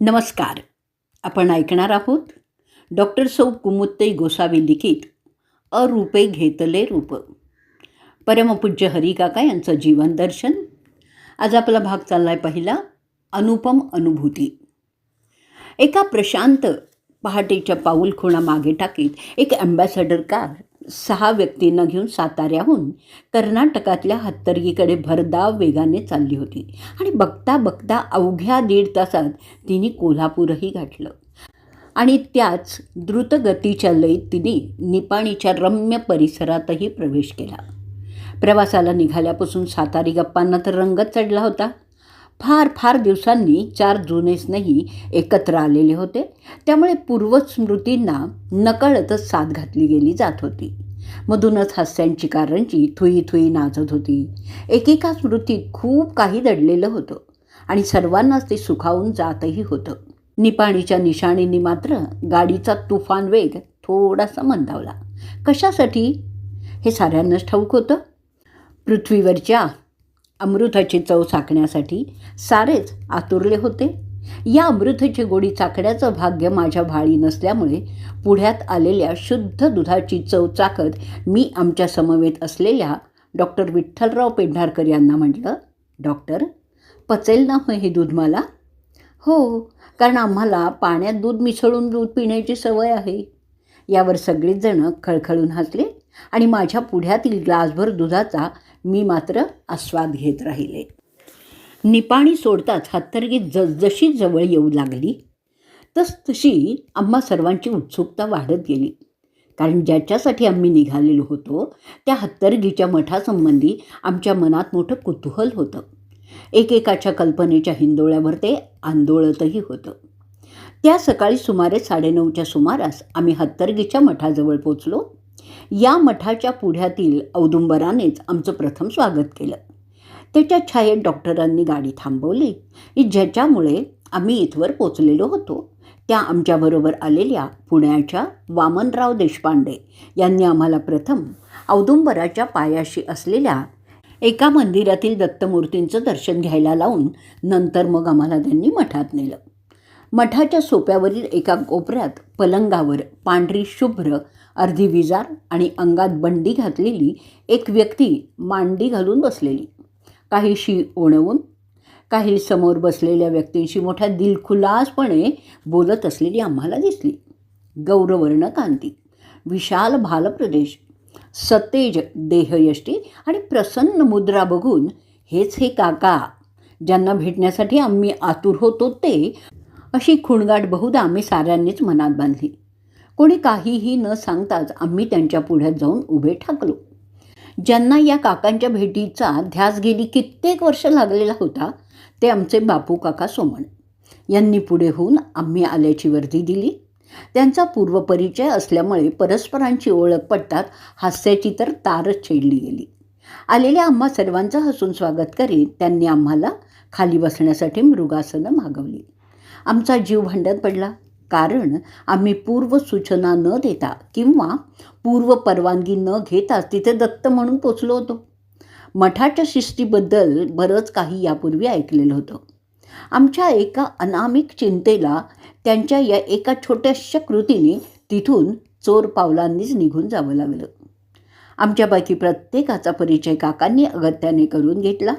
नमस्कार. आपण ऐकणार आहोत डॉक्टर सौ कुमुत्तई गोसावी लिखित अरूपे घेतले रूप. परमपूज्य हरिकाका यांचं जीवन दर्शन. आज आपला भाग चालला आहे पहिला अनुपम अनुभूती. एका प्रशांत पहाटेच्या पाऊलखुणा मागे टाकीत एक अँबॅसेडर कार सहा व्यक्तींना घेऊन साताऱ्याहून कर्नाटकातल्या हत्तरगीकडे भरधाव वेगाने चालली होती. आणि बघता बघता अवघ्या दीड तासात तिने कोल्हापूरही गाठलं. आणि त्याच द्रुतगतीच्या लयीत तिने निपाणीच्या रम्य परिसरातही प्रवेश केला. प्रवासाला निघाल्यापासून सातारी गप्पांना तर रंगच चढला होता. फार फार दिवसांनी चार जुनेसनंही एकत्र आलेले होते. त्यामुळे पूर्वस्मृतींना नकळतच साथ घातली गेली जात होती. मधूनच हास्यांची कारंजी थुई थुई नाचत होती. एकेका स्मृतीत खूप काही दडलेलं होतं आणि सर्वांनाच ते सुखावून जातही होतं. निपाणीच्या निशाणींनी मात्र गाडीचा तुफान वेग थोडासा मंदावला. कशासाठी? हे साऱ्यांनाच ठाऊक होतं. पृथ्वीवरच्या अमृताची चव चाकण्यासाठी सारेच आतुरले होते. या अमृताची गोडी चाकण्याचं भाग्य माझ्या भाळी नसल्यामुळे पुढ्यात आलेल्या शुद्ध दुधाची चव चाकत मी आमच्या समवेत असलेल्या डॉक्टर विठ्ठलराव पेंढारकर यांना म्हटलं डॉक्टर पचेल ना हो हे दूध मला? हो कारण आम्हाला पाण्यात दूध मिसळून दूध पिण्याची सवय आहे. यावर सगळेजणं जणं खळखळून हसले आणि माझ्या पुढ्यातील ग्लासभर दुधाचा मी मात्र आस्वाद घेत राहिले. निपाणी सोडताच हत्तरगी जसजशी जवळ येऊ लागली तस तशी आम्हा सर्वांची उत्सुकता वाढत गेली. कारण ज्याच्यासाठी आम्ही निघालेलो होतो त्या हत्तरगीच्या मठासंबंधी आमच्या मनात मोठं कुतूहल होतं. एकेकाच्या कल्पनेच्या हिंदोळ्यावर ते आंदोळतही होतं. त्या सकाळी सुमारे साडेनऊच्या सुमारास आम्ही हत्तरगीच्या मठाजवळ पोचलो. या मठाच्या पुढ्यातील औदुंबरानेच आमचं प्रथम स्वागत केलं. त्याच्या छायेत डॉक्टरांनी गाडी थांबवली ज्याच्यामुळे आम्ही इथवर पोचलेलो होतो. त्या आमच्याबरोबर आलेल्या पुण्याच्या वामनराव देशपांडे यांनी आम्हाला प्रथम औदुंबराच्या पायाशी असलेल्या एका मंदिरातील दत्तमूर्तींचं दर्शन घ्यायला लावून नंतर मग आम्हाला त्यांनी मठात नेलं. मठाच्या सोप्यावरील एका कोपऱ्यात पलंगावर पांढरी शुभ्र अर्धी विजार आणि अंगात बंडी घातलेली एक व्यक्ती मांडी घालून बसलेली. काहीशी ओणवून काही समोर बसलेल्या व्यक्तींशी मोठ्या दिलखुलासपणे बोलत असलेली आम्हाला दिसली. गौरवर्ण कांती विशाल भालप्रदेश सतेज देहयष्टी आणि प्रसन्न मुद्रा बघून हेच हे काका ज्यांना भेटण्यासाठी आम्ही आतुर होतो ते अशी खुणगाट बहुधा आम्ही साऱ्यांनीच मनात बांधली. कोणी काहीही न सांगताच आम्ही त्यांच्या पुढ्यात जाऊन उभे ठाकलो. ज्यांना या काकांच्या भेटीचा ध्यास गेली कित्येक वर्ष लागलेला होता ते आमचे बापू काका सोमण. यांनी पुढे होऊन आम्ही आल्याची वर्दी दिली. त्यांचा पूर्वपरिचय असल्यामुळे परस्परांची ओळख पडतात हास्याची तर तारच छेडली गेली. आलेल्या आम्हा सर्वांचं हसून स्वागत करीत त्यांनी आम्हाला खाली बसण्यासाठी मृगासनं मागवली. आमचा जीव भांड्यात पडला. कारण आम्ही पूर्व सूचना न देता किंवा पूर्व परवानगी न घेताच तिथे दत्त म्हणून पोचलो होतो. मठाच्या शिस्तीबद्दल बरंच काही यापूर्वी ऐकलेलं होतं. आमच्या एका अनामिक चिंतेला त्यांच्या या एका छोट्याशा कृतीने तिथून चोर पावलांनीच निघून जावं लागलं. आमच्यापैकी प्रत्येकाचा परिचय काकांनी अगत्याने करून घेतला.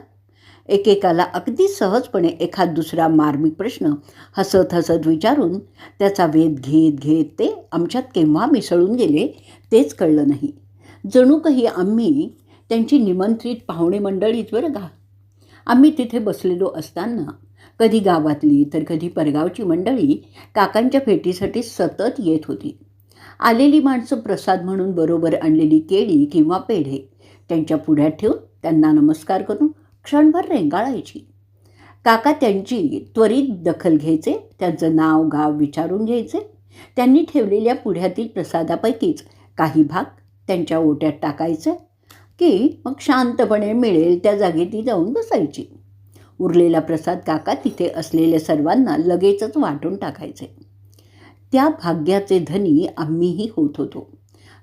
एकेकाला अगदी सहजपणे एखाद दुसरा मार्मिक प्रश्न हसत हसत विचारून त्याचा वेध घेत घेत ते आमच्यात केव्हा मिसळून गेले तेच कळलं नाही. जणू काही आम्ही त्यांची निमंत्रित पाहुणे मंडळीत बरं का? आम्ही तिथे बसलेलो असताना कधी गावातली तर कधी परगावची मंडळी काकांच्या भेटीसाठी सतत येत होती. आलेली माणसं प्रसाद म्हणून बरोबर आणलेली केळी किंवा पेढे त्यांच्या पुढ्यात ठेवून त्यांना नमस्कार करून क्षणभर रेंगाळायची. काका त्यांची त्वरित दखल घ्यायचे त्यांचं नाव गाव विचारून घ्यायचे. त्यांनी ठेवलेल्या पुढ्यातील प्रसादापैकीच काही भाग त्यांच्या ओट्यात टाकायचं की मग शांतपणे मिळेल त्या जागी ती जाऊन बसायची. उरलेला प्रसाद काका तिथे असलेल्या सर्वांना लगेचच वाटून टाकायचे. त्या भाग्याचे धनी आम्हीही होत होतो.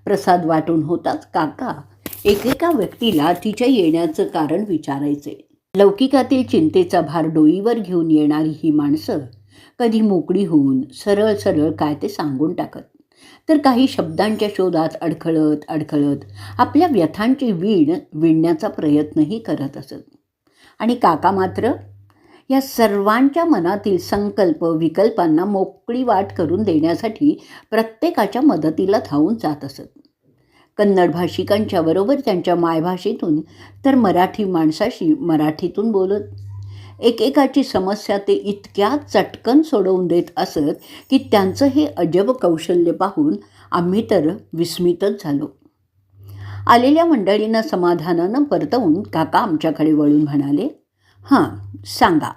प्रसाद वाटून होताच काका एकेका व्यक्तीला तिच्या येण्याचं कारण विचारायचे. लौकिकातील चिंतेचा भार डोईवर घेऊन येणारी ही माणसं कधी मोकळी होऊन सरळ सरळ काय ते सांगून टाकत. तर काही शब्दांच्या शोधात अडखळत अडखळत आपल्या व्यथांची वीण विणण्याचा प्रयत्नही करत असत. आणि काका मात्र या सर्वांच्या मनातील संकल्प विकल्पांना मोकळी वाट करून देण्यासाठी प्रत्येकाच्या मदतीला धावून जात असत. कन्नड भाषिकांच्या बरोबर त्यांच्या मायभाषेतून तर मराठी माणसाशी मराठीतून बोलत. एकेकाची समस्या ते इतक्या चटकन सोडवून देत असत की त्यांचं हे अजब कौशल्य पाहून आम्ही तर विस्मितच झालो. आलेल्या मंडळींना समाधानानं परतवून काका आमच्याकडे वळून म्हणाले हां सांगा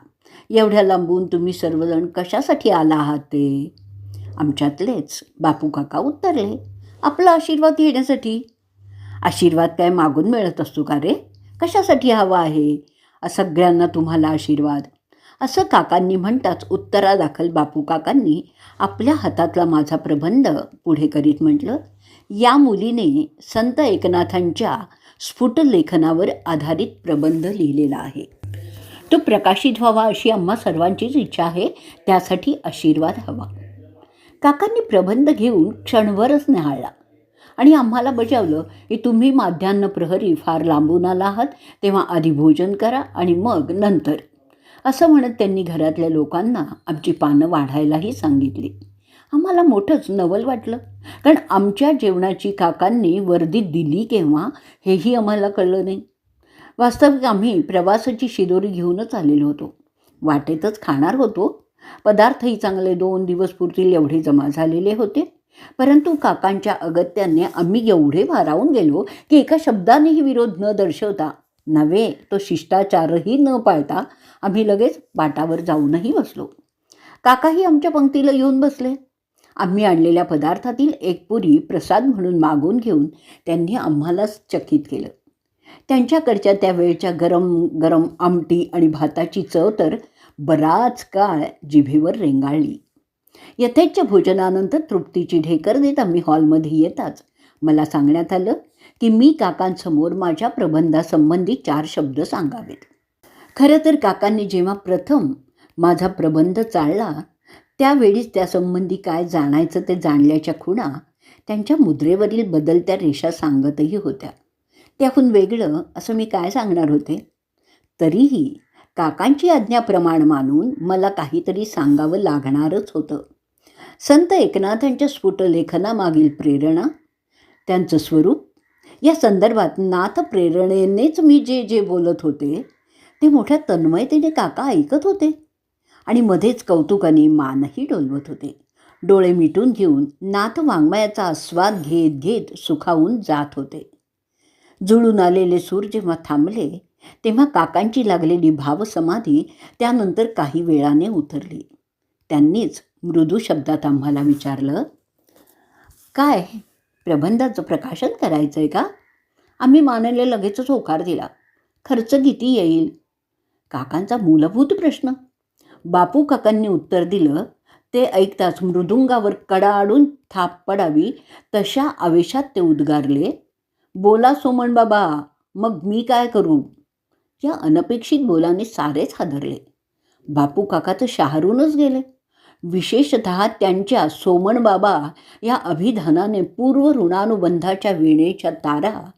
एवढ्या लांबून तुम्ही सर्वजण कशासाठी आला आहात ते? आमच्यातलेच बापू काका उत्तरले आपला आशीर्वाद घेण्यासाठी. आशीर्वाद काय मागून मिळत असतो का रे? कशासाठी हवा आहे? सगळ्यांना तुम्हाला आशीर्वाद. असं काकांनी म्हणताच उत्तरादाखल बापू काकांनी आपल्या हातातला माझा प्रबंध पुढे करीत म्हटलं या मुलीने संत एकनाथांच्या स्फुट लेखनावर आधारित प्रबंध लिहिलेला आहे. तो प्रकाशित व्हावा अशी आम्हा सर्वांचीच इच्छा आहे. त्यासाठी आशीर्वाद हवा. काकांनी प्रबंध घेऊन क्षणभरच निहाळला आणि आम्हाला बजावलं की तुम्ही माध्यान्ह प्रहरी फार लांबून आला आहात तेव्हा आधी भोजन करा आणि मग नंतर. असं म्हणत त्यांनी घरातल्या लोकांना आमची पानं वाढायलाही सांगितली. आम्हाला मोठंच नवल वाटलं. कारण आमच्या जेवणाची काकांनी वर्दी दिली केव्हा हेही आम्हाला कळलं नाही. वास्तविक आम्ही प्रवासाची शिदोरी घेऊनच आलेलो होतो. वाटेतच खाणार होतो पदार्थही चांगले दोन दिवस पुरतील एवढे जमा झालेले होते. परंतु काकांच्या अगत्याने आम्ही एवढे भारावून गेलो की एका शब्दानेही विरोध न दर्शवता नव्हे तो शिष्टाचारही न पाळता आम्ही लगेच बाटावर जाऊनही बसलो. काकाही आमच्या पंक्तीला येऊन बसले. आम्ही आणलेल्या पदार्थातील एक पुरी प्रसाद म्हणून मागून घेऊन त्यांनी आम्हालाच चकित केलं. त्यांच्याकडच्या त्या वेळच्या गरम गरम आमटी आणि भाताची चव तर बराच काळ जिभेवर रेंगाळली. यथेच्छ भोजनानंतर तृप्तीची ढेकर देत आम्ही हॉलमध्ये येताच. मला सांगण्यात आलं की मी काकांसमोर माझ्या प्रबंधासंबंधी चार शब्द सांगावेत. खरं तर काकांनी जेव्हा प्रथम माझा प्रबंध चालला त्यावेळीच त्यासंबंधी काय जाणायचं ते जाणल्याच्या खुणा त्यांच्या मुद्रेवरील बदलत्या रेषा सांगतही होत्या. त्याहून वेगळं असं मी काय सांगणार होते? तरीही काकांची आज्ञाप्रमाण मानून मला काहीतरी सांगावं लागणारच होतं. संत एकनाथांच्या स्फुट लेखनामागील प्रेरणा त्यांचं स्वरूप या संदर्भात नाथ प्रेरणेनेच मी जे जे बोलत होते ते मोठ्या तन्मयतेने काका ऐकत होते आणि मध्येच कौतुकाने मानही डोलवत होते. डोळे मिटून घेऊन नाथ वाङ्मयाचा आस्वाद घेत घेत सुखावून जात होते. जुळून आलेले सूर जेव्हा थांबले तेव्हा काकांची लागलेली भावसमाधी त्यानंतर काही वेळाने उतरली. त्यांनीच मृदू शब्दात आम्हाला विचारलं काय प्रबंधाचं प्रकाशन करायचं आहे का? आम्ही मानले लगेचच होकार दिला. खर्च किती येईल? काकांचा मूलभूत प्रश्न. बापू काकांनी उत्तर दिलं ते ऐकताच मृदुंगावर कडाडून थाप पडावी तशा आवेशात ते उद्गारले. बोला सोमण बाबा मग मी काय करू? या अनपेक्षित बोलाने सारेच हादरले. बापू काका तर शहारूनच गेले. विशेषत त्यांच्या सोमण बाबा या अभिधानाने पूर्व ऋणानुबंधाच्या वेणेच्या तारा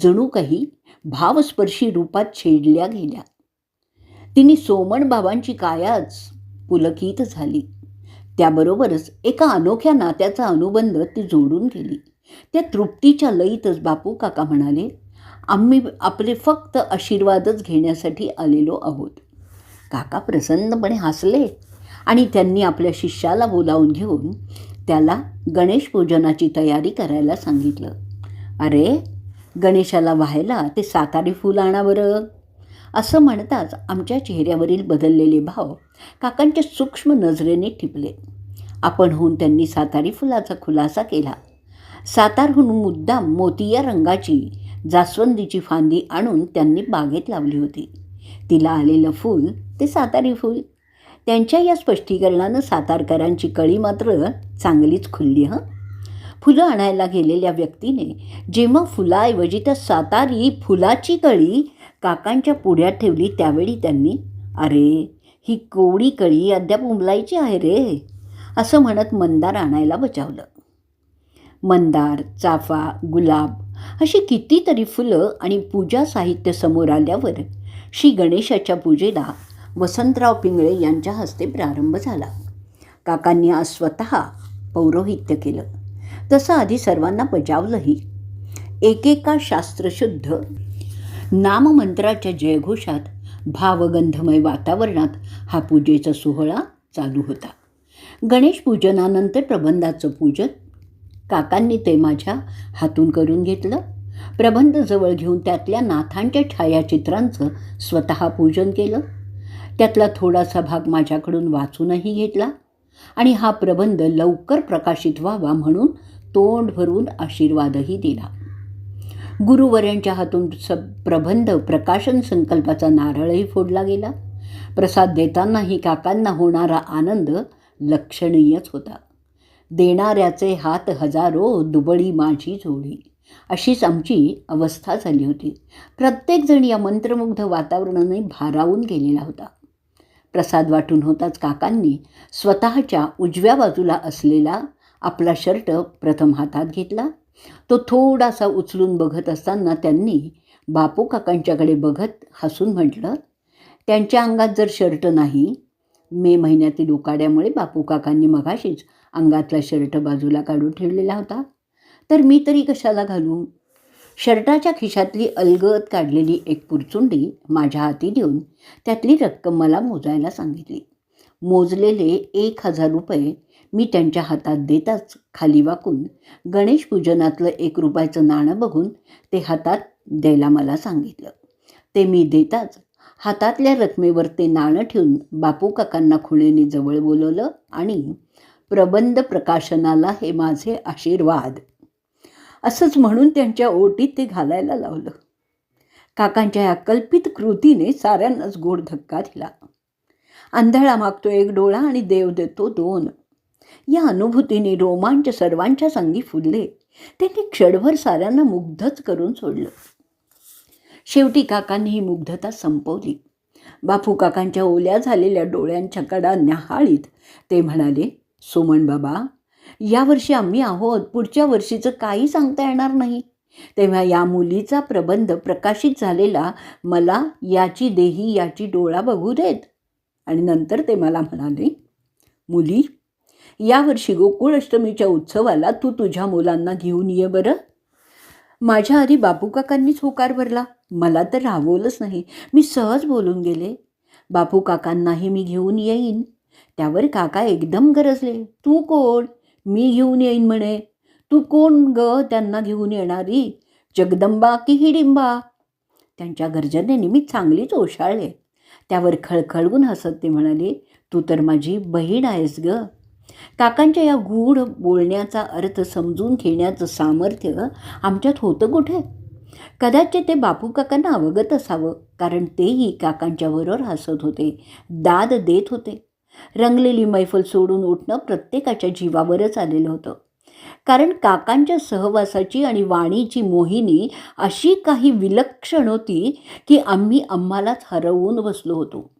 जणू काही भावस्पर्शी रूपात छेडल्या गेल्या. तिने सोमण बाबांची कायाच पुलकित झाली. त्याबरोबरच एका अनोख्या नात्याचा अनुबंध ती जोडून गेली. त्या तृप्तीच्या लयीतच बापू काका म्हणाले आम्ही आपले फक्त आशीर्वादच घेण्यासाठी आलेलो आहोत. काका प्रसन्नपणे हसले आणि त्यांनी आपल्या शिष्याला बोलावून घेऊन त्याला गणेश पूजनाची तयारी करायला सांगितलं. अरे गणेशाला व्हायला ते सातारी फूल आणा बरं. असं म्हणताच आमच्या चेहऱ्यावरील बदललेले भाव काकांच्या सूक्ष्म नजरेने टिपले. आपण होऊन त्यांनी सातारी फुलाचा खुलासा केला. सातारहून मुद्दाम मोतिया रंगाची जास्वंदीची फांदी आणून त्यांनी बागेत लावली होती. तिला आलेलं फूल ते सातारी फूल. त्यांच्या या स्पष्टीकरणानं सातारकरांची कळी मात्र चांगलीच खुलली हं? फुलं आणायला गेलेल्या व्यक्तीने जेव्हा फुलाऐवजी त्या सातारी फुलाची कळी काकांच्या पुढ्यात ठेवली त्यावेळी त्यांनी अरे ही कोवडी कळी अद्याप उमलायची आहे रे असं म्हणत मंदार आणायला बचावलं. मंदार चाफा गुलाब अशी कितीतरी फुलं आणि पूजा साहित्य समोर आल्यावर श्री गणेशाच्या पूजेला वसंतराव पिंगळे यांच्या हस्ते प्रारंभ झाला. काकांनी आज स्वतः पौरोहित्य केलं. तसं आधी सर्वांना बजावलंही. एकेका शास्त्रशुद्ध नाममंत्राच्या जयघोषात भावगंधमय वातावरणात हा पूजेचा सोहळा चालू होता. गणेश पूजनानंतर प्रबंधाचं पूजन काकांनी ते माझ्या हातून करून घेतलं. प्रबंध जवळ घेऊन त्यातल्या नाथांच्या छायाचित्रांचं स्वतः पूजन केलं. त्यातला थोडासा भाग माझ्याकडून वाचूनही घेतला. आणि हा प्रबंध लवकर प्रकाशित व्हावा म्हणून तोंड भरून आशीर्वादही दिला. गुरुवर्यांच्या हातून स प्रबंध प्रकाशन संकल्पाचा नारळही फोडला गेला. प्रसाद देतानाही काकांना होणारा आनंद लक्षणीयच होता. देणाऱ्याचे हात हजारो दुबळी माझी जोडी. अशीच आमची अवस्था झाली होती. प्रत्येकजण या मंत्रमुग्ध वातावरणाने भारावून गेलेला होता. प्रसाद वाटून होताच काकांनी स्वतःच्या उजव्या बाजूला असलेला आपला शर्ट प्रथम हातात घेतला. तो थोडासा उचलून बघत असताना त्यांनी बापू काकांच्याकडे बघत हसून म्हटलं त्यांच्या अंगात जर शर्ट नाही मे महिन्यातील उकाड्यामुळे बापू काकांनी मगाशीच अंगातला शर्ट बाजूला काढून ठेवलेला होता. तर मी तरी कशाला घालू? शर्टाच्या खिशातली अलगद काढलेली एक पुरचुंडी माझ्या हाती देऊन त्यातली रक्कम मला मोजायला सांगितली. मोजलेले एक हजार रुपये मी त्यांच्या हातात देताच खाली वाकून गणेश पूजनातलं एक रुपयाचं नाणं बघून ते हातात द्यायला मला सांगितलं. ते मी देताच हातातल्या रकमेवर ते नाणं ठेवून बापू काकांना खुळेने जवळ बोलवलं आणि प्रबंध प्रकाशनाला हे माझे आशीर्वाद. असंच म्हणून त्यांच्या ओटीत ते घालायला लावलं. काकांच्या या कल्पित कृतीने साऱ्यांनाच गोड धक्का दिला. आंधळा मागतो एक डोळा आणि देव देतो दोन. या अनुभूतीने रोमांच सर्वांच्या संगी फुलले. त्यांनी क्षणभर साऱ्यांना मुग्धच करून सोडलं. शेवटी काकांनी ही मुग्धता संपवली. बापू काकांच्या ओल्या झालेल्या डोळ्यांच्या कडा न्याहाळीत ते म्हणाले सुमन बाबा यावर्षी आम्ही आहोत. पुढच्या वर्षीचं काही सांगता येणार नाही. तेव्हा या मुलीचा प्रबंध प्रकाशित झालेला मला याची देही याची डोळा बघू देत. आणि नंतर ते मला म्हणाले मुली यावर्षी गोकुळाष्टमीच्या उत्सवाला तू तुझ्या मुलांना घेऊन ये बरं. माझ्या आधी बापू काकांनीच होकार भरला. मला तर राबवलंच नाही. मी सहज बोलून गेले. बापू काकांनाही मी घेऊन येईन. त्यावर काका एकदम गरजले. तू कोण? मी घेऊन येईन म्हणे. तू कोण ग त्यांना घेऊन येणारी? जगदंबा की हिडिंबा? त्यांच्या गर्जनेने मी चांगलीच ओशाळले. त्यावर खळखळून हसत ते म्हणाले तू तर माझी बहीण आहेस ग. काकांच्या या गूढ बोलण्याचा अर्थ समजून घेण्याचं सामर्थ्य आमच्यात होतं कुठे? कदाचित ते बापू काकांना अवगत असावं कारण तेही काकांच्याबरोबर हसत होते दाद देत होते. रंगलेली मैफल सोडून उठणं प्रत्येकाच्या जीवावरच आलेलं होतं. कारण काकांच्या सहवासाची आणि वाणीची मोहिनी अशी काही विलक्षण होती की आम्ही आम्हालाच हरवून बसलो होतो.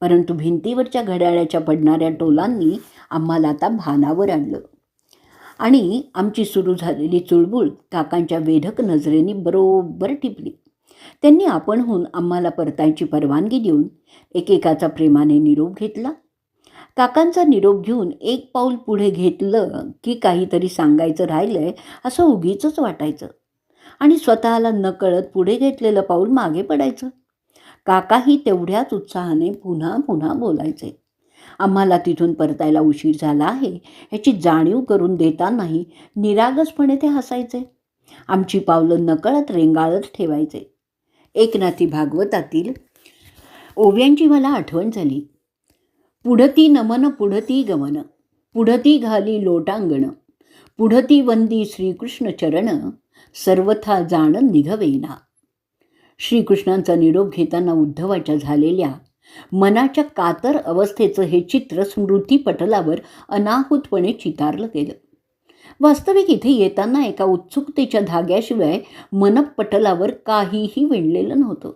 परंतु भिंतीवरच्या घड्याळ्याच्या पडणाऱ्या टोलांनी आम्हाला आता भानावर आणलं. आणि आमची सुरू झालेली चुळबुळ काकांच्या वेधक नजरेने बरोबर टिपली. त्यांनी आपणहून आम्हाला परतायची परवानगी देऊन एकेकाचा प्रेमाने निरोप घेतला. काकांचा निरोप घेऊन एक पाऊल पुढे घेतलं की काहीतरी सांगायचं राहिलंय असं उगीच वाटायचं. आणि स्वतःला नकळत पुढे घेतलेलं पाऊल मागे पडायचं. काकाही तेवढ्याच उत्साहाने पुन्हा पुन्हा बोलायचे. आम्हाला तिथून परतायला उशीर झाला आहे याची जाणीव करून देतानाही निरागसपणे ते हसायचे. आमची पावलं नकळत रेंगाळत ठेवायचे. एकनाथी भागवतातील ओव्यांची मला आठवण झाली. पुढती नमन पुढती गमन पुढती घाली लोटांगण पुढती वंदी श्रीकृष्ण चरण सर्वथा जाण निघवेना. श्रीकृष्णांचा निरोप घेताना उद्धवाच्या झालेल्या मनाच्या कातर अवस्थेचं हे चित्र स्मृतीपटलावर अनाहूतपणे चितारलं गेलं. वास्तविक इथे येताना एका उत्सुकतेच्या धाग्याशिवाय मनपटलावर काहीही विणलेलं नव्हतं.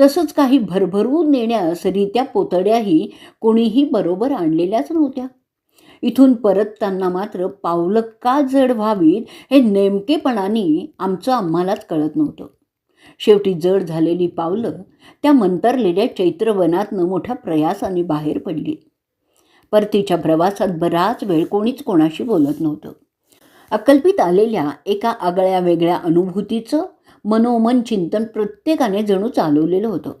तसंच काही भरभरून नेण्यास रित्या पोतड्याही कोणीही बरोबर आणलेल्याच नव्हत्या. इथून परतताना मात्र पावलं का जड व्हावीत हे नेमकेपणाने आमचं आम्हालाच कळत नव्हतं. शेवटी जड झालेली पावलं त्या मंतरलेल्या चैत्रवनातनं मोठ्या प्रयासाने बाहेर पडली. परतीच्या प्रवासात बराच वेळ कोणीच कोणाशी बोलत नव्हतं. अकल्पित आलेल्या एका आगळ्या वेगळ्या अनुभूतीचं मनोमन चिंतन प्रत्येकाने जणू चालवलेलं होतं.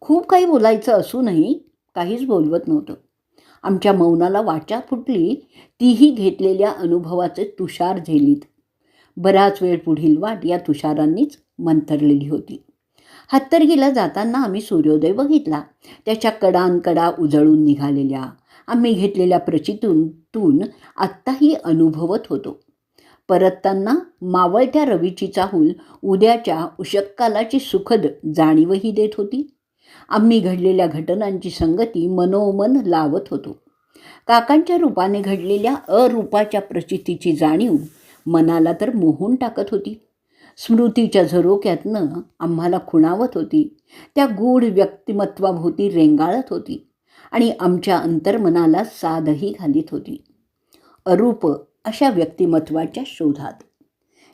खूप काही बोलायचं असूनही काहीच बोलवत नव्हतं. आमच्या मौनाला वाचा फुटली तीही घेतलेल्या अनुभवाचे तुषार झेलीत. बराच वेळ पुढील वाट या तुषारांनीच मंथरलेली होती. हत्तरगीला जाताना आम्ही सूर्योदय बघितला. त्याच्या कडांकडा उजळून निघालेल्या आम्ही घेतलेल्या प्रचितून आत्ताही अनुभवत होतो. परतताना मावळत्या रवीची चाहूल उद्याच्या उशक्कालाची सुखद जाणीवही देत होती. आम्ही घडलेल्या घटनांची संगती मनोमन लावत होतो. काकांच्या रूपाने घडलेल्या अरूपाच्या प्रचितीची जाणीव मनाला तर मोहून टाकत होती. स्मृतीच्या झरोक्यातनं आम्हाला खुणावत होती. त्या गूढ व्यक्तिमत्वाभोवती रेंगाळत होती आणि आमच्या अंतर्मनाला साधही घालीत होती. अरूप अशा व्यक्तिमत्वाच्या शोधात.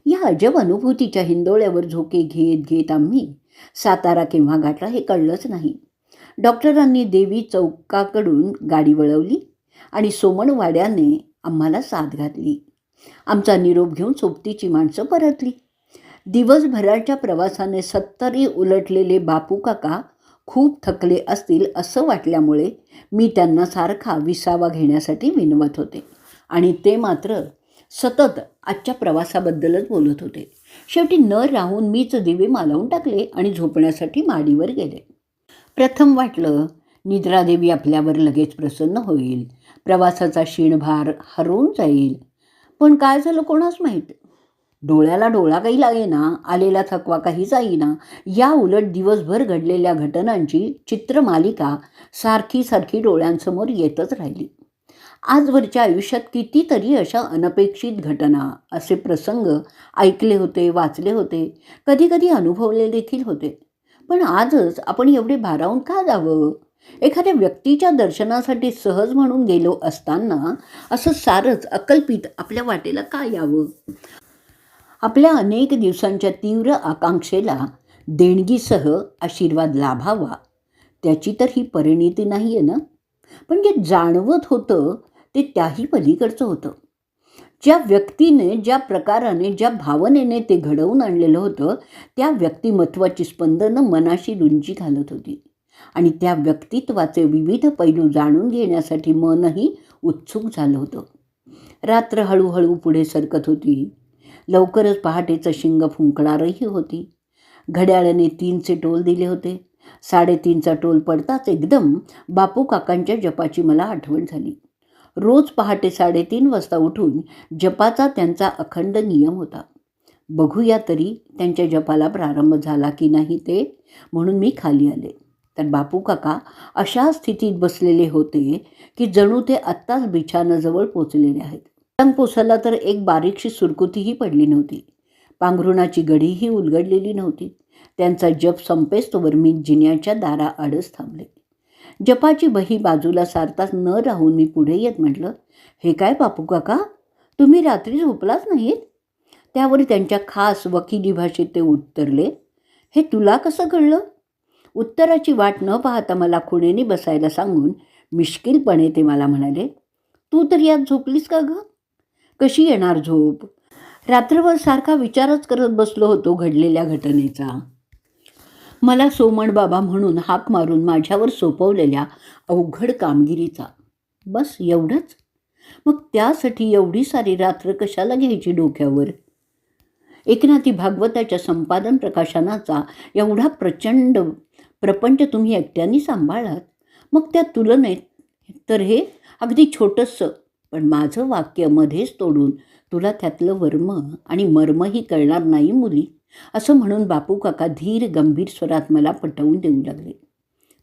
या अजब अनुभूतीच्या हिंदोळ्यावर झोके घेत घेत आम्ही सातारा केव्हा गाठला हे कळलंच नाही. डॉक्टरांनी देवी चौकाकडून गाडी वळवली आणि सोमणवाड्याने आम्हाला साथ घातली. आमचा निरोप घेऊन सोबतीची माणसं परतली. दिवसभराच्या प्रवासाने सत्तरी उलटलेले बापू काका खूप थकले असतील असं वाटल्यामुळे मी त्यांना सारखा विसावा घेण्यासाठी विनवत होते. आणि ते मात्र सतत आजच्या प्रवासाबद्दलच बोलत होते. शेवटी न राहून मीच दिवे मालवून टाकले आणि झोपण्यासाठी माडीवर गेले. प्रथम वाटलं निद्रादेवी आपल्यावर लगेच प्रसन्न होईल. प्रवासाचा क्षीणभार हरवून जाईल. पण काय झालं कोणाच माहीत? डोळ्याला डोळा काही लागेना आलेला थकवा काही जाईना. या उलट दिवसभर घडलेल्या घटनांची चित्रमालिका सारखी सारखी डोळ्यांसमोर येतच राहिली. आजवरच्या आयुष्यात कितीतरी अशा अनपेक्षित घटना असे प्रसंग ऐकले होते वाचले होते कधीकधी अनुभवले देखील होते. पण आजच आपण एवढे भारावून का जावं? एखाद्या व्यक्तीच्या दर्शनासाठी सहज म्हणून गेलो असताना असं सारंच अकल्पित आपल्या वाटेला का यावं? आपल्या अनेक दिवसांच्या तीव्र आकांक्षेला देणगीसह आशीर्वाद लाभावा त्याची तर ही परिणिती नाही आहे ना? पण जे जाणवत होतं ते त्याही पलीकडचं होतं. ज्या व्यक्तीने ज्या प्रकाराने ज्या भावनेने ते घडवून आणलेलं होतं त्या व्यक्तिमत्वाची स्पंदनं मनाशी रुंजी घालत होती. आणि त्या व्यक्तित्वाचे विविध पैलू जाणून घेण्यासाठी मनही उत्सुक झालं होतं. रात्र हळूहळू पुढे सरकत होती. लवकरच पहाटेचं शिंग फुंकणारही होती. घड्याळाने तीनचे टोल दिले होते. साडेतीनचा टोल पडताच एकदम बापू काकांच्या जपाची मला आठवण झाली. रोज पहाटे साडेतीन वाजता उठून जपाचा त्यांचा अखंड नियम होता. बघूया तरी त्यांच्या जपाला प्रारंभ झाला की नाही ते म्हणून मी खाली आले. तर बापू काका अशा स्थितीत बसलेले होते की जणू ते आत्ताच बिछानाजवळ पोचलेले आहेत. रंग पोसायला तर एक बारीकशी सुरकुतीही पडली नव्हती. पांघरुणाची गडीही उलगडलेली नव्हती. त्यांचा जप संपेस्तोवर मी जिन्याच्या दारा आडच थांबले. जपाची बही बाजूला सारताच न राहून मी पुढे येत म्हटलं हे काय बापू काका? तुम्ही रात्री झोपलाच नाहीत? त्यावर त्यांच्या खास वकिली भाषेत ते उत्तरले हे तुला कसं कळलं? उत्तराची वाट न पाहता मला खुणेने बसायला सांगून मिश्किलपणे ते मला म्हणाले तू तर यात झोपलीस का गं? कशी येणार झोप? रात्रभर सारखा विचारच करत बसलो होतो घडलेल्या घटनेचा. मला सोमण बाबा म्हणून हाक मारून माझ्यावर सोपवलेल्या अवघड कामगिरीचा. बस एवढंच. मग त्यासाठी एवढी सारी रात्र कशाला घ्यायची डोक्यावर? एकनाथी भागवताच्या संपादन प्रकाशनाचा एवढा प्रचंड प्रपंच तुम्ही एकट्याने सांभाळात. मग त्या तुलनेत तर हे अगदी छोटंसं पण माझं वाक्य मध्येच तोडून तुला त्यातलं वर्म आणि मर्मही कळणार नाही मुली. असं म्हणून बापू काका धीर गंभीर स्वरात मला पटवून देऊ लागले.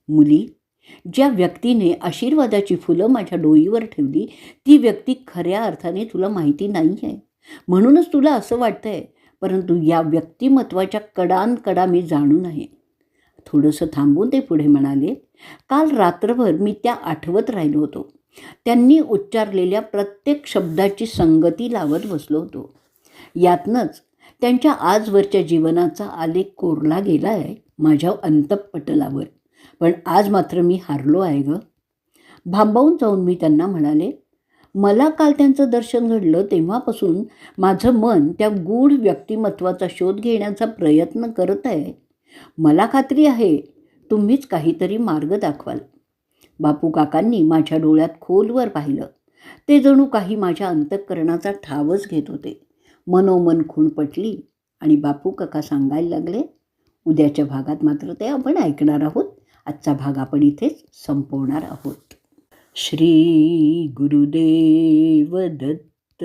मुली ज्या व्यक्तीने आशीर्वादाची फुलं माझ्या डोईवर ठेवली ती व्यक्ती खऱ्या अर्थाने तुला माहिती नाही आहे म्हणूनच तुला असं वाटतंय परंतु या व्यक्तिमत्वाच्या कडानकडा मी जाणून आहे. थोडंसं थांबून ते पुढे म्हणाले काल रात्रभर मी त्या आठवत राहिलो होतो. त्यांनी उच्चारलेल्या प्रत्येक शब्दाची संगती लावत बसलो होतो. यातनंच त्यांच्या आजवरच्या जीवनाचा आलेख कोरला गेला आहे माझ्या अंतपटलावर. पण आज मात्र मी हारलो आहे ग. भांबावून जाऊन मी त्यांना म्हणाले मला काल त्यांचं दर्शन घडलं तेव्हापासून माझं मन त्या गूढ व्यक्तिमत्वाचा शोध घेण्याचा प्रयत्न करत आहे. मला खात्री आहे तुम्हीच काहीतरी मार्ग दाखवाल. बापू काकांनी माझ्या डोळ्यात खोलवर पाहिलं. ते जणू काही माझ्या अंतःकरणाचा ठावच घेत होते. मनोमन खूण पटली आणि बापू काका सांगायला लागले उद्याच्या भागात मात्र ते आपण ऐकणार आहोत. आजचा भाग आपण इथेच संपवणार आहोत. श्री गुरुदेव दत्त